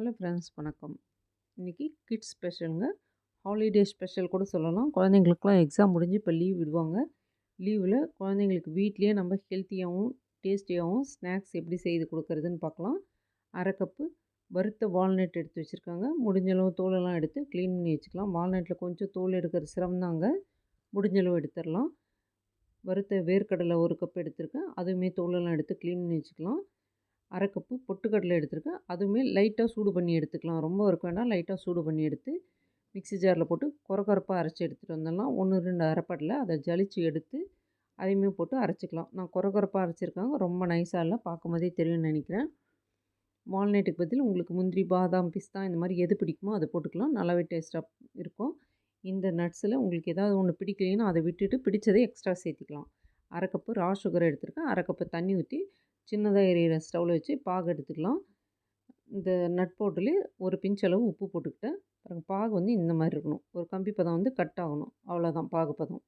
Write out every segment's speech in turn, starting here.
Hello friends வணக்கம். இன்றைக்கி kids ஸ்பெஷலுங்க. Holiday special கூட சொல்லலாம். குழந்தைங்களுக்குலாம் எக்ஸாம் முடிஞ்சு இப்போ லீவ் விடுவாங்க. லீவில் குழந்தைங்களுக்கு வீட்லேயே நம்ம ஹெல்த்தியாகவும் டேஸ்டியாகவும் ஸ்நாக்ஸ் எப்படி செய்து கொடுக்குறதுன்னு பார்க்கலாம். அரை கப்பு வறுத்த வால்நட் எடுத்து வச்சுருக்காங்க. முடிஞ்சளவு தோலெல்லாம் எடுத்து க்ளீன் பண்ணி வச்சுக்கலாம். வால்நட்டில் கொஞ்சம் தோல் எடுக்கிறது சிரமந்தாங்க முடிஞ்சளவு எடுத்துடலாம். வறுத்த வேர்க்கடலை ஒரு கப் எடுத்திருக்கேன். அதுவுமே தோலெல்லாம் எடுத்து க்ளீன் பண்ணி வச்சுக்கலாம். அரை கப்பு பொட்டுக்கடலை எடுத்துருக்கேன். அதுவுமே லைட்டாக சூடு பண்ணி எடுத்துக்கலாம். ரொம்ப இருக்க வேண்டாம் லைட்டாக சூடு பண்ணி எடுத்து மிக்ஸி ஜாரில் போட்டு குறை அரைச்சி எடுத்துகிட்டு வந்துடலாம். ஒன்று ரெண்டு அரைப்படலை. அதை ஜலிச்சு எடுத்து அதையுமே போட்டு அரைச்சிக்கலாம். நான் குறை அரைச்சிருக்காங்க. ரொம்ப நைஸாக இல்லை. பார்க்கும் போதே தெரியும்னு நினைக்கிறேன். வால்நட்டுக்கு பதில் உங்களுக்கு முந்திரி பாதாம் பிஸ்தா இந்த மாதிரி எது பிடிக்குமோ அதை போட்டுக்கலாம். நல்லாவே டேஸ்ட்டாக இருக்கும். இந்த நட்ஸில் உங்களுக்கு ஏதாவது ஒன்று பிடிக்கலைன்னா அதை விட்டுட்டு பிடிச்சதை எக்ஸ்ட்ரா சேர்த்திக்கலாம். அரை கப்பு ரா சுகர் எடுத்துருக்கேன். அரை கப்பு தண்ணி ஊற்றி சின்னதாக எரியிற ஸ்டவ்வில் வச்சு பாகு எடுத்துக்கலாம். இந்த நட் போட்டுலேயே ஒரு பிஞ்சளவு உப்பு போட்டுக்கிட்டேன். பாருங்கள் பாகு வந்து இந்த மாதிரி இருக்கணும். ஒரு கம்பி பதம் வந்து கட் ஆகணும். அவ்வளோதான் பாகு பதம்.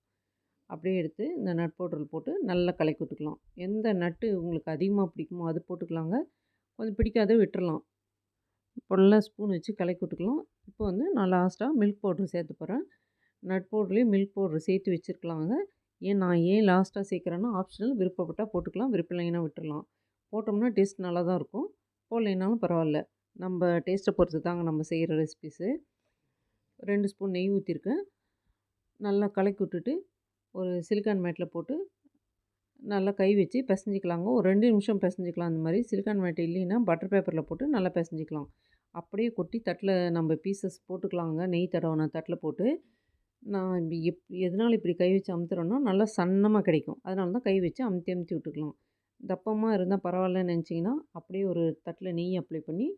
அப்படியே எடுத்து இந்த நட் பவுடரில் போட்டு நல்லா கலக்கி விட்டுக்கலாம். எந்த நட்டு உங்களுக்கு அதிகமாக பிடிக்குமோ அது போட்டுக்கலாங்க. கொஞ்சம் பிடிக்காத விட்டுறலாம். ஃபுல்லாக ஸ்பூன் வச்சு கலக்கி விட்டுக்கலாம். இப்போ வந்து நான் லாஸ்ட்டாக மில்க் பவுட்ரு சேர்த்து போகிறேன் நட் பவுடர்லேயும் மில்க் பவுட்ரு சேர்த்து வச்சுருக்கலாங்க. ஏன் நான் ஏன் லாஸ்ட்டாக சேர்க்குறேன்னா ஆப்ஷனல் விருப்பப்பட்டால் போட்டுக்கலாம் விருப்பம் விட்டுடலாம் போட்டோம்னா டேஸ்ட் நல்லா தான் இருக்கும். போடலைனாலும் பரவாயில்ல. நம்ம டேஸ்ட்டை பொறுத்து தாங்க நம்ம செய்கிற ரெசிபிஸு ரெண்டு ஸ்பூன் நெய் ஊற்றிருக்கேன் நல்லா கலக்கி விட்டுட்டு ஒரு சிலிக்கான் மேட்டில் போட்டு நல்லா கை வச்சு பிசைஞ்சிக்கலாங்க. ஒரு ரெண்டு நிமிஷம் பிசைஞ்சிக்கலாம். அந்த மாதிரி சிலிக்கான் மேட் இல்லைன்னா பட்டர் பேப்பரில் போட்டு நல்லா பிசைஞ்சிக்கலாம். அப்படியே கொட்டி தட்டில் நம்ம பீசஸ் போட்டுக்கலாங்க. நெய் தடவை தட்டில் போட்டு நான் இப்படி எப் எதனால் இப்படி கை வச்சு அமுத்துறேன்னா நல்லா சன்னமாக கிடைக்கும். அதனால தான் கை வச்சு அமுத்தி அமுத்தி விட்டுக்கலாம். தப்பமாக இருந்தால் பரவாயில்லன்னு நினச்சிங்கன்னா அப்படியே ஒரு தட்டில் நெய் அப்ளை பண்ணி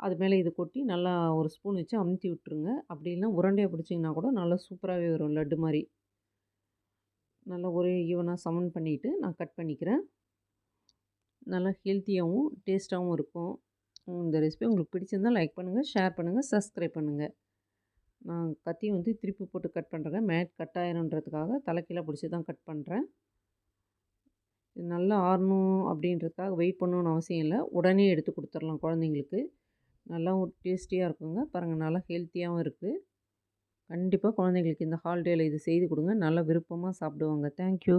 அது மேலே இது கொட்டி நல்லா ஒரு ஸ்பூன் வச்சு அமுத்தி விட்டுருங்க. அப்படி இல்லைனா உருண்டையாக பிடிச்சிங்கன்னா கூட நல்லா சூப்பராகவே வரும் லட்டு மாதிரி. நல்லா ஒரே ஈவனாக சமன் பண்ணிவிட்டு நான் கட் பண்ணிக்கிறேன். நல்லா ஹெல்த்தியாகவும் டேஸ்ட்டாகவும் இருக்கும். இந்த ரெசிபி உங்களுக்கு பிடிச்சிருந்தால் லைக் பண்ணுங்கள் ஷேர் பண்ணுங்கள் சப்ஸ்கிரைப் பண்ணுங்கள் நான் கத்தி வந்து திருப்பி போட்டு கட் பண்ணுறேங்க மேட் கட் ஆயிருன்றதுக்காக தலைக்கீழே பிடிச்சி தான் கட் பண்ணுறேன் இது நல்லா ஆறணும் அப்படின்றதுக்காக வெயிட் பண்ணணுன்னு அவசியம் இல்லை. உடனே எடுத்து கொடுத்துர்லாம் குழந்தைங்களுக்கு. நல்லா டேஸ்டியாக இருக்குங்க. பாருங்கள் நல்லா ஹெல்த்தியாகவும் இருக்குது கண்டிப்பாக குழந்தைங்களுக்கு இந்த ஹாலிடேயில் இது செய்து கொடுங்க. நல்லா விருப்பமாக சாப்பிடுவாங்க. தேங்க்யூ.